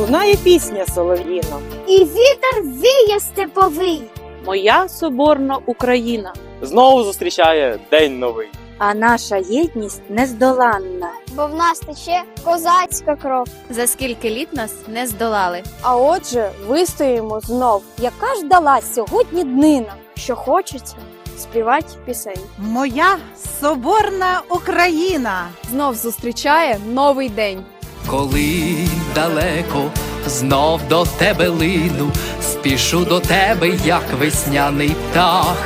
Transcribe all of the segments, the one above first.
лунає пісня солов'їна. І вітер віє степовий. Моя соборна Україна. Знову зустрічає день новий. А наша єдність нездоланна. Бо в нас тече козацька кров. За скільки літ нас не здолали. А отже, вистоїмо знов, яка ж дала сьогодні днина, що хочеться співати пісень. Моя соборна Україна. Знов зустрічає новий день. Коли далеко знов до тебе лину, спішу до тебе, як весняний птах.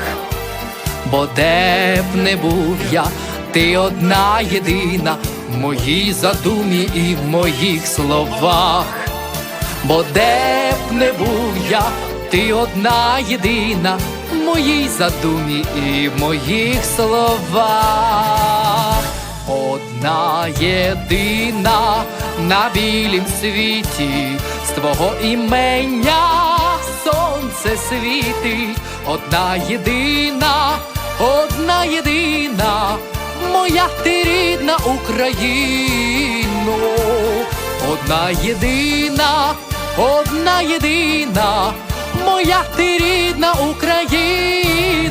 Бо де б не був я, ти одна єдина в моїй задумі і в моїх словах. Бо де б не був я, ти одна єдина в моїй задумі і в моїх словах. Одна єдина на білім світі, з твого імення сонце світить, одна єдина, одна єдина, моя ти рідна Україно, одна єдина, одна єдина, моя ти рідна Україно.